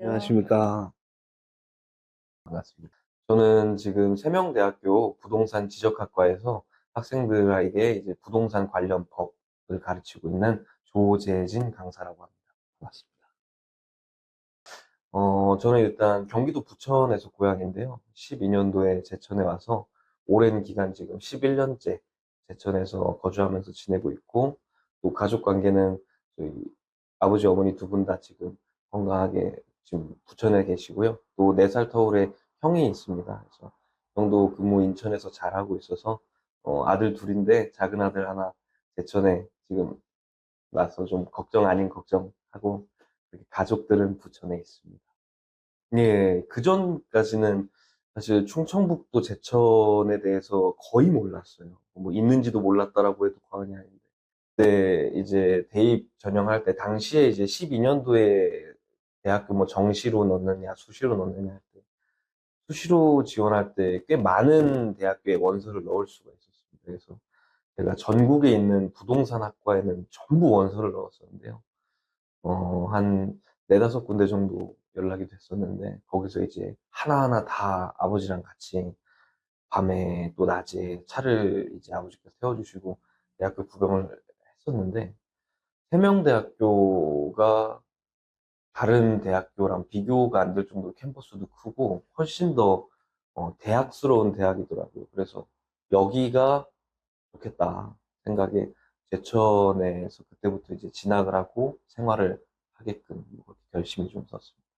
안녕하십니까. 반갑습니다. 저는 지금 세명대학교 부동산 지적학과에서 학생들에게 이제 부동산 관련 법을 가르치고 있는 조재진 강사라고 합니다. 반갑습니다. 어, 저는 일단 경기도 부천에서 고향인데요. 12년도에 제천에 와서 오랜 기간 지금 11년째 제천에서 거주하면서 지내고 있고, 또 가족 관계는 저희 아버지, 어머니 두 분 다 지금 건강하게 지금 부천에 계시고요. 또 4살 터울에 형이 있습니다. 그래서 형도 근무 인천에서 잘하고 있어서 어, 아들 둘인데 작은 아들 하나 제천에 지금 와서 좀 걱정 아닌 걱정하고 가족들은 부천에 있습니다. 예, 그 전까지는 사실 충청북도 제천에 대해서 거의 몰랐어요. 뭐 있는지도 몰랐다라고 해도 과언이 아닌데. 그때 이제 대입 전형할 때 당시에 이제 12년도에 대학교 뭐 정시로 넣느냐 수시로 넣느냐 할 때 수시로 지원할 때 꽤 많은 대학교에 원서를 넣을 수가 있었습니다. 그래서 제가 전국에 있는 부동산 학과에는 전부 원서를 넣었었는데요. 어, 한 네다섯 군데 정도 연락이 됐었는데 거기서 이제 하나하나 다 아버지랑 같이 밤에 또 낮에 차를 이제 아버지께서 태워주시고 대학교 구경을 했었는데 세명대학교가 다른 대학교랑 비교가 안 될 정도로 캠퍼스도 크고 훨씬 더 어, 대학스러운 대학이더라고요. 그래서 여기가 좋겠다 생각에 제천에서 그때부터 이제 진학을 하고 생활을 하게끔 그렇게 결심이 좀 섰습니다.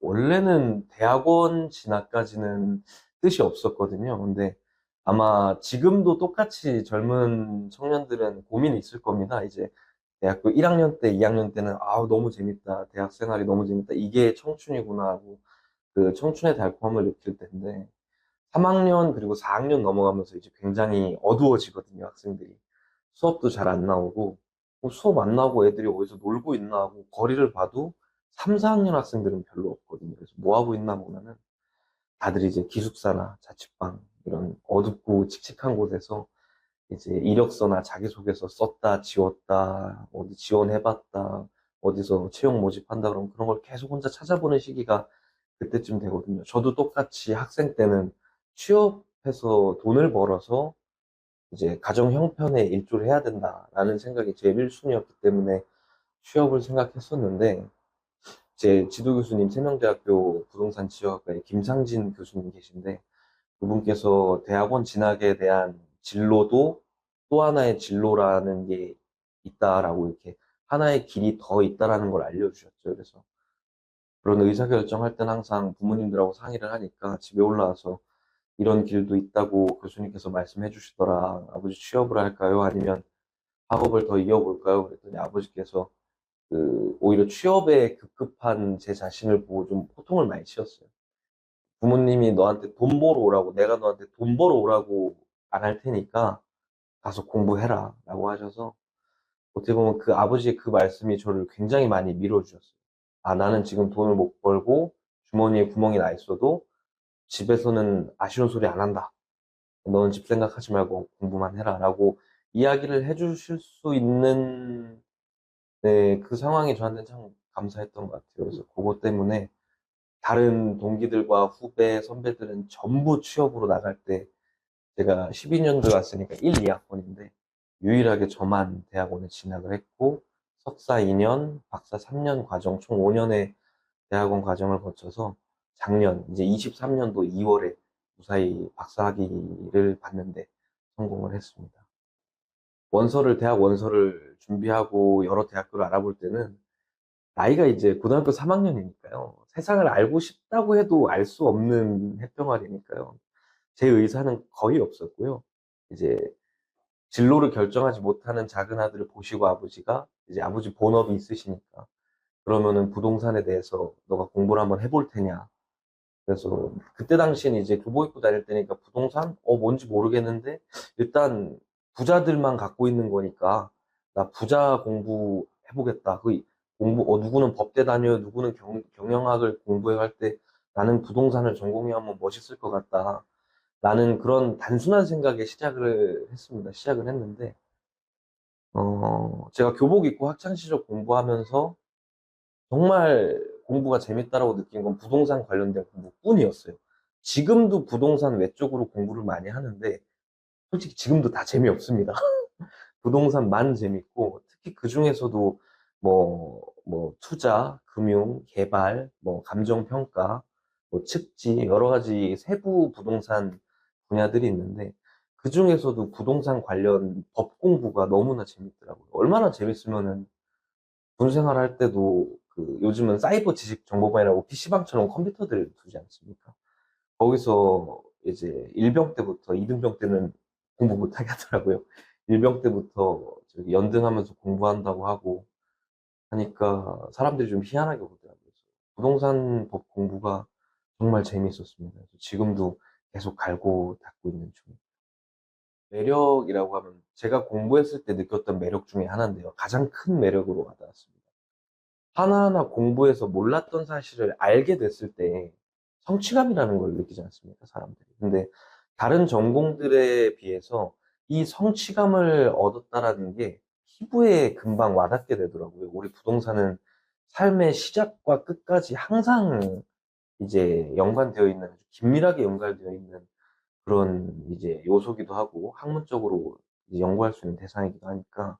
원래는 대학원 진학까지는 뜻이 없었거든요. 근데 아마 지금도 똑같이 젊은 청년들은 고민이 있을 겁니다. 이제 대학교 1학년 때, 2학년 때는 아우 너무 재밌다. 대학 생활이 너무 재밌다. 이게 청춘이구나 하고 그 청춘의 달콤함을 느낄 텐데 3학년 그리고 4학년 넘어가면서 이제 굉장히 어두워지거든요, 학생들이. 수업도 잘 안 나오고 뭐 수업 안 나오고 애들이 어디서 놀고 있나 하고 거리를 봐도 3, 4학년 학생들은 별로 없거든요. 그래서 뭐 하고 있나 보면은 다들 이제 기숙사나 자취방 이런 어둡고 칙칙한 곳에서 이제 이력서나 자기소개서 썼다, 지웠다, 어디 지원해봤다, 어디서 채용 모집한다 그러면 그런 걸 계속 혼자 찾아보는 시기가 그때쯤 되거든요. 저도 똑같이 학생 때는 취업해서 돈을 벌어서 이제 가정 형편에 일조를 해야 된다라는 생각이 제 1순위였기 때문에 취업을 생각했었는데 제 지도 교수님 세명대학교 부동산 지역학과에 김상진 교수님 계신데 그분께서 대학원 진학에 대한 진로도 또 하나의 진로라는 게 있다라고 이렇게 하나의 길이 더 있다라는 걸 알려주셨죠. 그래서 그런 의사결정할 때는 항상 부모님들하고 상의를 하니까 집에 올라와서 이런 길도 있다고 교수님께서 말씀해 주시더라. 아버지 취업을 할까요? 아니면 학업을 더 이어볼까요? 그랬더니 아버지께서 그 오히려 취업에 급급한 제 자신을 보고 좀 호통을 많이 치셨어요. 부모님이 너한테 돈 벌어 오라고, 내가 너한테 돈 벌어 오라고 안 할 테니까 가서 공부해라 라고 하셔서 어떻게 보면 그 아버지의 그 말씀이 저를 굉장히 많이 밀어주셨어요. 아, 나는 지금 돈을 못 벌고 주머니에 구멍이 나 있어도 집에서는 아쉬운 소리 안 한다. 너는 집 생각하지 말고 공부만 해라 라고 이야기를 해주실 수 있는 네, 그 상황이 저한테 참 감사했던 것 같아요. 그래서 그것 때문에 다른 동기들과 후배, 선배들은 전부 취업으로 나갈 때 제가 12년도 왔으니까 1, 2학번인데 유일하게 저만 대학원에 진학을 했고 석사 2년, 박사 3년 과정 총 5년의 대학원 과정을 거쳐서 작년 이제 23년도 2월에 무사히 박사학위를 받는데 성공을 했습니다. 원서를 대학 원서를 준비하고 여러 대학교를 알아볼 때는 나이가 이제 고등학교 3학년이니까요. 세상을 알고 싶다고 해도 알 수 없는 해병아리니까요. 제 의사는 거의 없었고요. 이제 진로를 결정하지 못하는 작은 아들을 보시고 아버지가 이제 아버지 본업이 있으시니까 그러면은 부동산에 대해서 너가 공부를 한번 해볼 테냐. 그래서 그때 당시엔 이제 교복 입고 다닐 때니까 부동산 어 뭔지 모르겠는데 일단 부자들만 갖고 있는 거니까 나 부자 공부 해보겠다. 그 공부 어 누구는 법대 다녀요, 누구는 경, 경영학을 공부해 갈 때 나는 부동산을 전공해 하면 멋있을 것 같다. 나는 그런 단순한 생각에 시작을 했습니다. 시작을 했는데, 어, 제가 교복 입고 학창시절 공부하면서 정말 공부가 재밌다라고 느낀 건 부동산 관련된 공부뿐이었어요. 지금도 부동산 외적으로 공부를 많이 하는데 솔직히 지금도 다 재미없습니다. 부동산만 재밌고 특히 그 중에서도 뭐, 뭐 투자, 금융, 개발, 뭐 감정평가, 뭐 측지 여러 가지 세부 부동산 분야들이 있는데 그 중에서도 부동산 관련 법 공부가 너무나 재밌더라고요. 얼마나 재밌으면은 군 생활할 때도 그 요즘은 사이버 지식 정보반이라고 PC방처럼 컴퓨터들 두지 않습니까? 거기서 이제 1병 때부터 2등병 때는 공부 못하게 하더라고요. 1병 때부터 저기 연등하면서 공부한다고 하고 하니까 사람들이 좀 희한하게 보더라고요. 부동산 법 공부가 정말 재미있었습니다. 지금도 계속 갈고 닦고 있는 중입니다. 매력이라고 하면 제가 공부했을 때 느꼈던 매력 중에 하나인데요. 가장 큰 매력으로 와닿았습니다. 하나하나 공부해서 몰랐던 사실을 알게 됐을 때 성취감이라는 걸 느끼지 않습니까, 사람들이. 근데 다른 전공들에 비해서 이 성취감을 얻었다라는 게 피부에 금방 와닿게 되더라고요. 우리 부동산은 삶의 시작과 끝까지 항상 이제 연관되어 있는, 긴밀하게 연관되어 있는 그런 이제 요소기도 하고 학문적으로 연구할 수 있는 대상이기도 하니까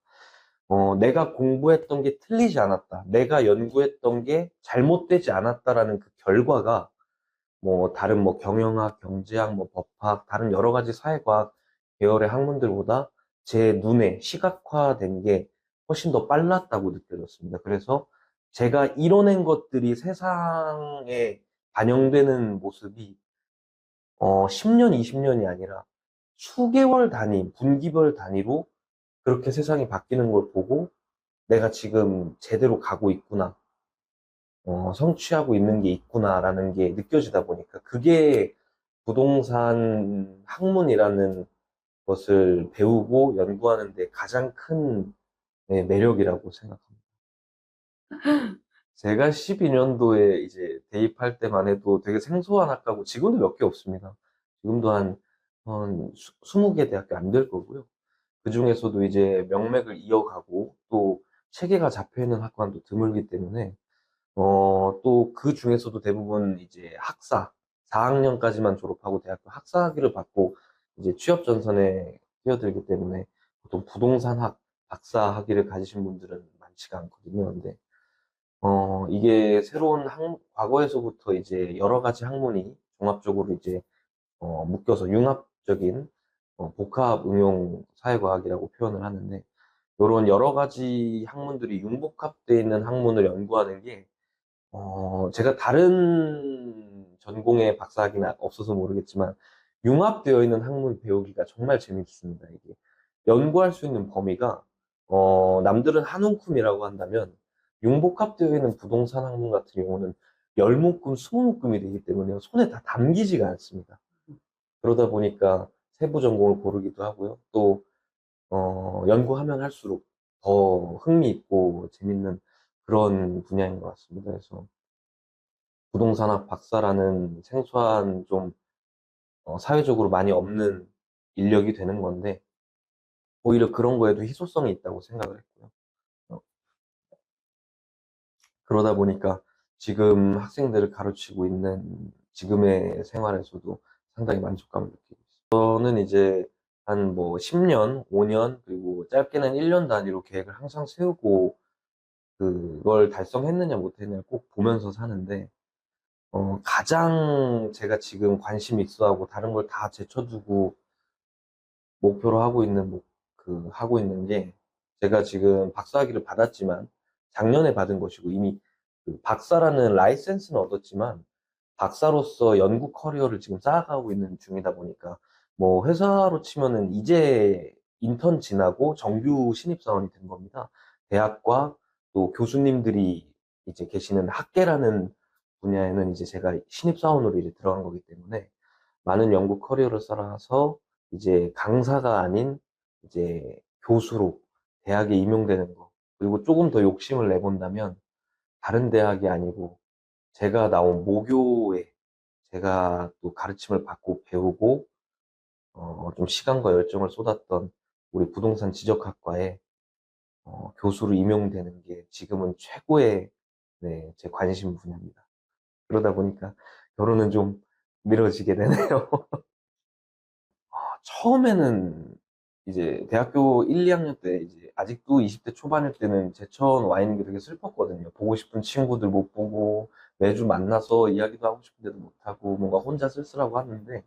어, 내가 공부했던 게 틀리지 않았다. 내가 연구했던 게 잘못되지 않았다라는 그 결과가 뭐 다른 뭐 경영학, 경제학, 뭐 법학, 다른 여러 가지 사회과학 계열의 학문들보다 제 눈에 시각화된 게 훨씬 더 빨랐다고 느껴졌습니다. 그래서 제가 이뤄낸 것들이 세상에 반영되는 모습이 어, 10년, 20년이 아니라 수개월 단위, 분기별 단위로 그렇게 세상이 바뀌는 걸 보고 내가 지금 제대로 가고 있구나. 어, 성취하고 있는 게 있구나라는 게 느껴지다 보니까 그게 부동산 학문이라는 것을 배우고 연구하는데 가장 큰 네, 매력이라고 생각합니다. 제가 12년도에 이제 대입할 때만 해도 되게 생소한 학과고 지금도 몇 개 없습니다. 지금도 한, 한 20개 대학교 안 될 거고요. 그 중에서도 이제 명맥을 이어가고 또 체계가 잡혀 있는 학과는 또 드물기 때문에 어, 또 그 중에서도 대부분 이제 학사 4학년까지만 졸업하고 대학교 학사 학위를 받고 이제 취업 전선에 뛰어들기 때문에 보통 부동산학 박사 학위를 가지신 분들은 많지가 않거든요. 근데 어, 이게 새로운 학, 과거에서부터 이제 여러 가지 학문이 종합적으로 이제 어, 묶여서 융합적인 어, 복합 응용 사회과학이라고 표현을 하는데 이런 여러 가지 학문들이 융복합되어 있는 학문을 연구하는 게 어, 제가 다른 전공의 박사학위는 없어서 모르겠지만 융합되어 있는 학문 배우기가 정말 재밌습니다. 이게 연구할 수 있는 범위가 어, 남들은 한 움큼이라고 한다면 융복합되어 있는 부동산 학문 같은 경우는 열 묶음, 스무 묶음이 되기 때문에 손에 다 담기지가 않습니다. 그러다 보니까 세부 전공을 고르기도 하고요. 또 어, 연구하면 할수록 더 흥미있고 재밌는 그런 분야인 것 같습니다. 그래서 부동산학 박사라는 생소한 좀 어, 사회적으로 많이 없는 인력이 되는 건데 오히려 그런 거에도 희소성이 있다고 생각을 했고요. 어, 그러다 보니까 지금 학생들을 가르치고 있는 지금의 생활에서도 상당히 만족감을 느끼고 있어요. 저는 이제 한 뭐 10년, 5년, 그리고 짧게는 1년 단위로 계획을 항상 세우고 그걸 달성했느냐 못했느냐 꼭 보면서 사는데 어, 가장 제가 지금 관심 있어 하고 다른 걸 다 제쳐두고 목표로 하고 있는 목- 그 하고 있는 게 제가 지금 박사학위를 받았지만 작년에 받은 것이고 이미 그 박사라는 라이센스는 얻었지만 박사로서 연구 커리어를 지금 쌓아가고 있는 중이다 보니까 뭐 회사로 치면은 이제 인턴 지나고 정규 신입사원이 된 겁니다. 대학과 또 교수님들이 이제 계시는 학계라는 분야에는 이제 제가 신입사원으로 이제 들어간 거기 때문에 많은 연구 커리어를 쌓아서 이제 강사가 아닌 이제 교수로 대학에 임용되는 거. 그리고 조금 더 욕심을 내본다면 다른 대학이 아니고 제가 나온 모교에 제가 또 가르침을 받고 배우고 어, 좀 시간과 열정을 쏟았던 우리 부동산 지적학과에 어, 교수로 임용되는 게 지금은 최고의 네, 제 관심 분야입니다. 그러다 보니까 결혼은 좀 미뤄지게 되네요. 아, 처음에는 이제 대학교 1, 2학년 때 이제 아직도 20대 초반일 때는 제천 와 있는 게 되게 슬펐거든요. 보고 싶은 친구들 못 보고 매주 만나서 이야기도 하고 싶은데도 못 하고 뭔가 혼자 쓸쓸하고 하는데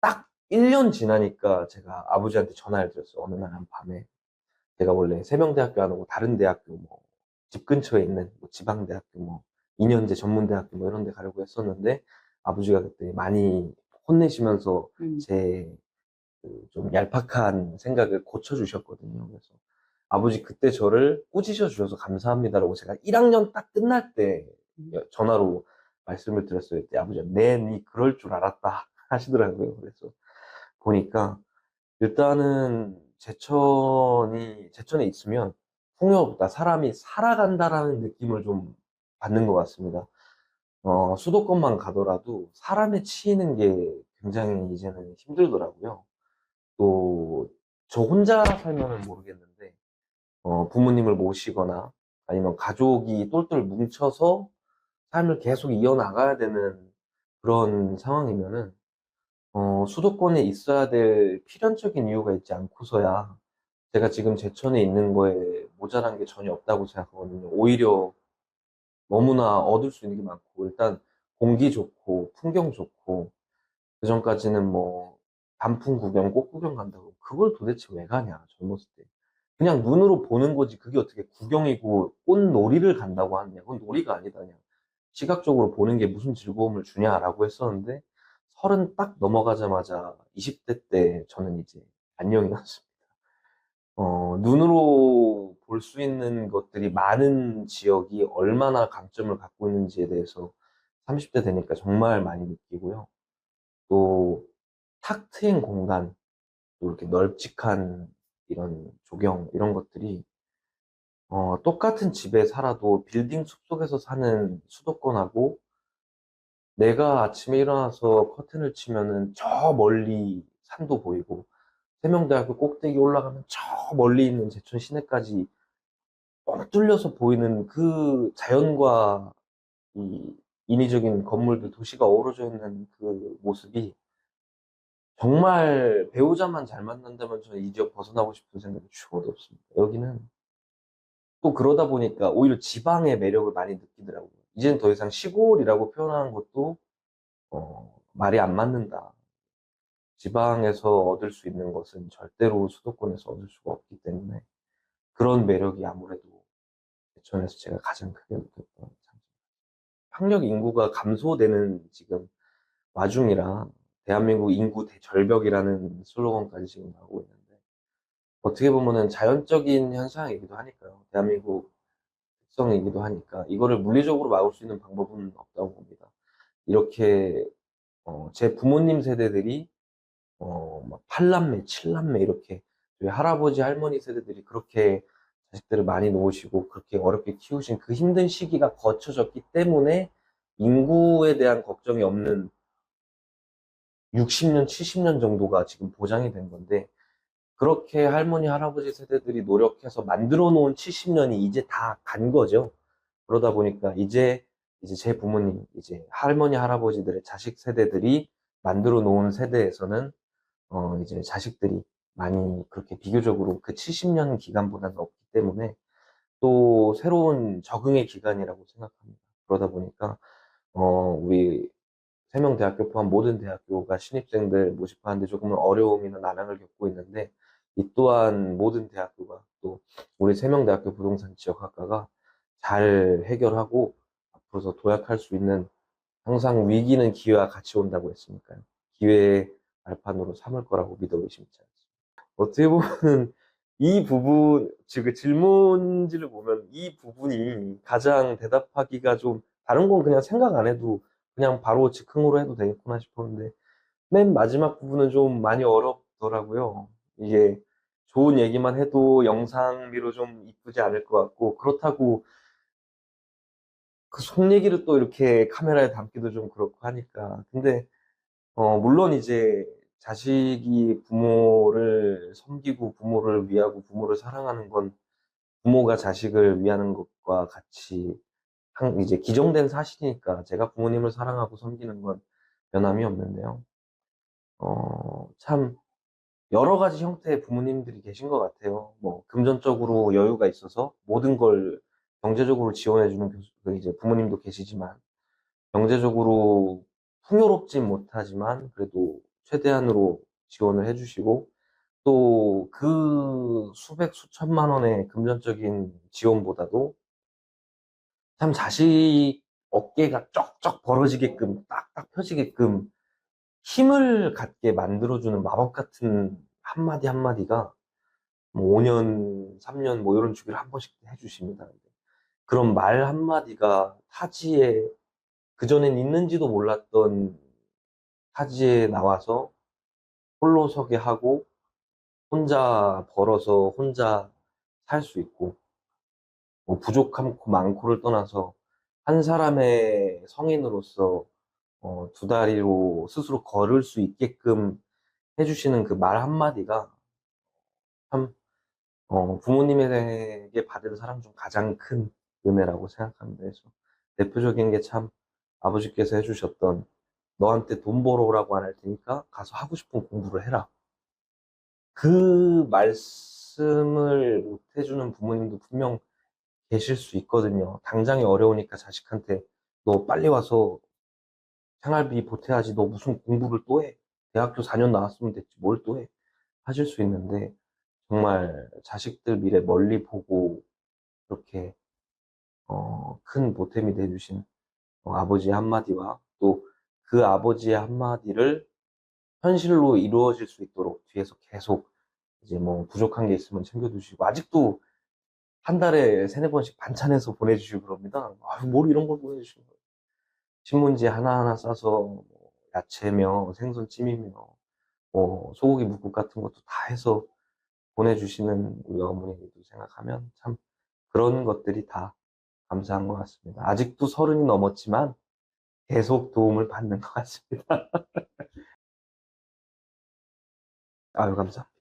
딱 1년 지나니까 제가 아버지한테 전화를 드렸어요. 어느 날 한 밤에. 제가 원래 세명대학교 안 오고 다른 대학교 뭐 집 근처에 있는 뭐 지방대학교 뭐 2년제 전문대학교 뭐 이런 데 가려고 했었는데 아버지가 그때 많이 혼내시면서 음. 제 그 좀 얄팍한 생각을 고쳐주셨거든요. 그래서 아버지 그때 저를 꾸짖어 주셔서 감사합니다라고 제가 1학년 딱 끝날 때 음. 전화로 말씀을 드렸어요. 아버지가 네, 니 그럴 줄 알았다 하시더라고요. 그래서 보니까 일단은 제천이 제천에 있으면 풍요롭다. 사람이 살아간다라는 느낌을 좀 받는 것 같습니다. 어, 수도권만 가더라도 사람에 치이는 게 굉장히 이제는 힘들더라고요. 또, 저 혼자 살면은 모르겠는데, 어, 부모님을 모시거나 아니면 가족이 똘똘 뭉쳐서 삶을 계속 이어나가야 되는 그런 상황이면은, 어, 수도권에 있어야 될 필연적인 이유가 있지 않고서야 제가 지금 제천에 있는 거에 모자란 게 전혀 없다고 생각하거든요. 오히려 너무나 얻을 수 있는 게 많고, 일단 공기 좋고, 풍경 좋고, 그 전까지는 뭐, 단풍 구경, 꽃 구경 간다고. 그걸 도대체 왜 가냐, 젊었을 때. 그냥 눈으로 보는 거지, 그게 어떻게 구경이고, 꽃놀이를 간다고 하느냐. 그건 놀이가 아니다, 그냥. 시각적으로 보는 게 무슨 즐거움을 주냐라고 했었는데, 서른 딱 넘어가자마자 20대 때 저는 이제 안녕이었습니다. 어, 눈으로 볼 수 있는 것들이 많은 지역이 얼마나 강점을 갖고 있는지에 대해서 30대 되니까 정말 많이 느끼고요. 또, 탁 트인 공간, 또 이렇게 널찍한 이런 조경, 이런 것들이, 어, 똑같은 집에 살아도 빌딩 숲속에서 사는 수도권하고 내가 아침에 일어나서 커튼을 치면은 저 멀리 산도 보이고, 세명대학교 꼭대기 올라가면 저 멀리 있는 제천 시내까지 뻥 뚫려서 보이는 그 자연과 이 인위적인 건물들, 도시가 어우러져 있는 그 모습이 정말 배우자만 잘 만난다면 저는 이 지역 벗어나고 싶은 생각이 죽어도 없습니다. 여기는 또 그러다 보니까 오히려 지방의 매력을 많이 느끼더라고요. 이제는 더 이상 시골이라고 표현하는 것도 어, 말이 안 맞는다. 지방에서 얻을 수 있는 것은 절대로 수도권에서 얻을 수가 없기 때문에 그런 매력이 아무래도 제천에서 제가 가장 크게 느꼈던 장점. 학력 인구가 감소되는 지금 와중이라 대한민국 인구 대절벽이라는 슬로건까지 지금 나오고 있는데 어떻게 보면은 자연적인 현상이기도 하니까요. 대한민국 특성이기도 하니까 이거를 물리적으로 막을 수 있는 방법은 없다고 봅니다. 이렇게 어, 제 부모님 세대들이 어, 막 8남매, 7남매 이렇게 할아버지, 할머니 세대들이 그렇게 자식들을 많이 놓으시고 그렇게 어렵게 키우신 그 힘든 시기가 거쳐졌기 때문에 인구에 대한 걱정이 없는 60년, 70년 정도가 지금 보장이 된 건데 그렇게 할머니, 할아버지 세대들이 노력해서 만들어 놓은 70년이 이제 다 간 거죠. 그러다 보니까 이제 이제 제 부모님, 이제 할머니, 할아버지들의 자식 세대들이 만들어 놓은 세대에서는 어 이제 자식들이 많이 그렇게 비교적으로 그 70년 기간보다는 없기 때문에 또 새로운 적응의 기간이라고 생각합니다. 그러다 보니까 어 우리 세명 대학교 포함 모든 대학교가 신입생들 모집하는데 조금은 어려움이나 난항을 겪고 있는데 이 또한 모든 대학교가 또 우리 세명 대학교 부동산 지역학과가 잘 해결하고 앞으로서 도약할 수 있는 항상 위기는 기회와 같이 온다고 했으니까요. 기회의 발판으로 삼을 거라고 믿어 의심치 않습니다. 어떻게 보면은 이 부분, 즉 그 질문지를 보면 이 부분이 가장 대답하기가 좀 다른 건 그냥 생각 안 해도 그냥 바로 즉흥으로 해도 되겠구나 싶었는데 맨 마지막 부분은 좀 많이 어렵더라고요. 이게 좋은 얘기만 해도 영상미로 좀 이쁘지 않을 것 같고 그렇다고 그 속 얘기를 또 이렇게 카메라에 담기도 좀 그렇고 하니까 근데 어 물론 이제 자식이 부모를 섬기고 부모를 위하고 부모를 사랑하는 건 부모가 자식을 위하는 것과 같이 한- 이제 기정된 사실이니까 제가 부모님을 사랑하고 섬기는 건 변함이 없는데요. 어, 참 여러 가지 형태의 부모님들이 계신 것 같아요. 뭐 금전적으로 여유가 있어서 모든 걸 경제적으로 지원해주는 교수, 그 이제 부모님도 계시지만 경제적으로 풍요롭진 못하지만 그래도 최대한으로 지원을 해주시고 또 그 수백 수천만 원의 금전적인 지원보다도 참 자식 어깨가 쩍쩍 벌어지게끔 딱딱 펴지게끔 힘을 갖게 만들어주는 마법 같은 한마디 한마디가 뭐 5년, 3년 뭐 이런 주기를 한 번씩 해주십니다. 그런 말 한마디가 타지에 그전엔 있는지도 몰랐던 타지에 나와서 홀로 서게 하고 혼자 벌어서 혼자 살 수 있고 뭐 부족함고 많고를 떠나서 한 사람의 성인으로서 어, 두 다리로 스스로 걸을 수 있게끔 해주시는 그 말 한마디가 참 어, 부모님에게 받은 사랑 중 가장 큰 은혜라고 생각합니다. 그래서 대표적인 게 참 아버지께서 해주셨던 너한테 돈 벌어오라고 안 할 테니까 가서 하고 싶은 공부를 해라. 그 말씀을 못 해주는 부모님도 분명 계실 수 있거든요. 당장이 어려우니까 자식한테 너 빨리 와서 생활비 보태야지. 너 무슨 공부를 또 해? 대학교 4년 나왔으면 됐지. 뭘 또 해? 하실 수 있는데 정말 자식들 미래 멀리 보고 그렇게 어, 큰 보탬이 돼주신 어, 아버지의 한마디와 또 그 아버지의 한마디를 현실로 이루어질 수 있도록 뒤에서 계속 이제 뭐 부족한 게 있으면 챙겨주시고 아직도 한 달에 세네 번씩 반찬해서 보내주시고 그럽니다. 아유, 뭘 이런 걸 보내주시는 거예요. 신문지 하나하나 싸서 뭐 야채며 생선찜이며 뭐 소고기 묵국 같은 것도 다 해서 보내주시는 우리 어머니들도 생각하면 참 그런 것들이 다 감사한 것 같습니다. 아직도 서른이 넘었지만 계속 도움을 받는 것 같습니다. 아유, 감사합니다.